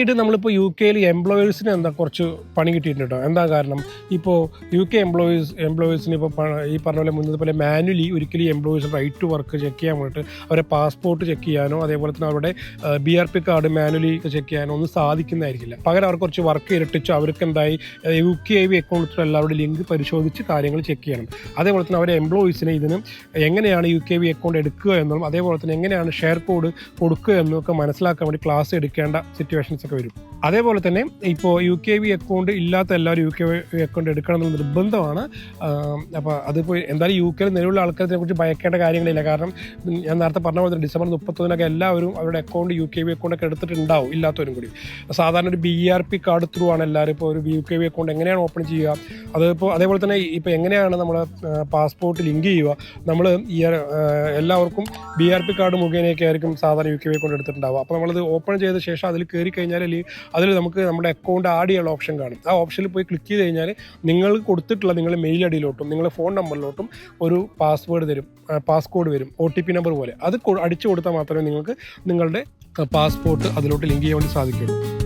ഇത് നമ്മളിപ്പോൾ യു കെയിൽ എംപ്ലോയേഴ്സിന് എന്താ കുറച്ച് പണി കിട്ടിയിട്ടുണ്ട് കേട്ടോ എന്താ കാരണം? ഇപ്പോൾ യു കെ എംപ്ലോയീസ് എംപ്ലോയീസിന് ഇപ്പോൾ ഈ പറഞ്ഞ പോലെ മുന്നത്തെ പോലെ മാനുവലി ഒരിക്കലും employees right to work check ചെയ്യാൻ വേണ്ടിയിട്ട് അവരെ പാസ്പോർട്ട് ചെക്ക് ചെയ്യാനോ അതേപോലെ തന്നെ അവരുടെ B R P card manually check ചെയ്യാനോ ഒന്നും സാധിക്കുന്നതായിരിക്കില്ല. പകരം അവർ കുറച്ച് വർക്ക് ഇരട്ടിച്ചു അവർക്ക് എന്തായി യു കെ ഐ വി അക്കൗണ്ടിൽ എല്ലാവരുടെ ലിങ്ക് പരിശോധിച്ച് കാര്യങ്ങൾ ചെക്ക് ചെയ്യണം. അതേപോലെ തന്നെ അവരെ എംപ്ലോയീസിനെ ഇതിന് എങ്ങനെയാണ് യു കെ വി അക്കൗണ്ട് എടുക്കുക എന്നും അതേപോലെ തന്നെ എങ്ങനെയാണ് ഷെയർ കോഡ് കൊടുക്കുക എന്നും ഒക്കെ മനസ്സിലാക്കാൻ വേണ്ടി ക്ലാസ് എടുക്കേണ്ട സിറ്റുവേഷൻസ് ഒക്കെ വരും. അതേപോലെ തന്നെ ഇപ്പോൾ യു കെ വി അക്കൗണ്ട് ഇല്ലാത്ത എല്ലാവരും യു കെ വി അക്കൗണ്ട് എടുക്കണം എന്നുള്ള നിർബന്ധമാണ്. അപ്പോൾ അതിപ്പോൾ എന്തായാലും യു കെയിൽ നിലവിലുള്ള ആൾക്കാരെ കുറിച്ച് ഭയക്കേണ്ട കാര്യങ്ങളില്ല. കാരണം ഞാൻ നേരത്തെ പറഞ്ഞ പോലെ ഡിസംബർ മുപ്പത്തൊന്നിനൊക്കെ എല്ലാവരും അവരുടെ account U K V account ഒക്കെ എടുത്തിട്ടുണ്ടാവും ഇല്ലാത്തവരും കൂടി. സാധാരണ ഒരു B R P card through ആണ് എല്ലാവരും ഇപ്പോൾ ഒരു യു കെ വി അക്കൗണ്ട് എങ്ങനെയാണ് ഓപ്പൺ ചെയ്യുക? അതിപ്പോൾ അതേപോലെ തന്നെ ഇപ്പോൾ എങ്ങനെയാണ് നമ്മൾ പാസ്പോർട്ട് ലിങ്ക് ചെയ്യുക? നമ്മൾ ഈ എല്ലാവർക്കും ബി ആർ പി കാർഡ് മുഖേനയൊക്കെ ആയിരിക്കും സാധാരണ യു കെ വി അക്കൗണ്ട് എടുത്തിട്ടുണ്ടാവുക. അപ്പോൾ നമ്മളത് ഓപ്പൺ ചെയ്ത ശേഷം അതിൽ കയറി കഴിഞ്ഞാൽ അതിൽ നമുക്ക് നമ്മുടെ അക്കൗണ്ട് ആഡ് ചെയ്യാനുള്ള ഓപ്ഷൻ കാണും. ആ ഓപ്ഷനിൽ പോയി ക്ലിക്ക് ചെയ്ത് കഴിഞ്ഞാൽ നിങ്ങൾ കൊടുത്തിട്ടുള്ള നിങ്ങളുടെ മെയിൽ ഐ ഡിയിലോട്ടും നിങ്ങളുടെ ഫോൺ നമ്പറിലോട്ടും ഒരു പാസ്വേഡ് തരും. പാസ്കോഡ് വരും. ഒ ടി പി നമ്പർ പോലെ. അത് അടിച്ചു കൊടുത്താൽ മാത്രമേ നിങ്ങൾക്ക് നിങ്ങളുടെ പാസ്പോർട്ട് അതിലോട്ട് ലിങ്ക് ചെയ്യാൻ വേണ്ടി സാധിക്കുള്ളൂ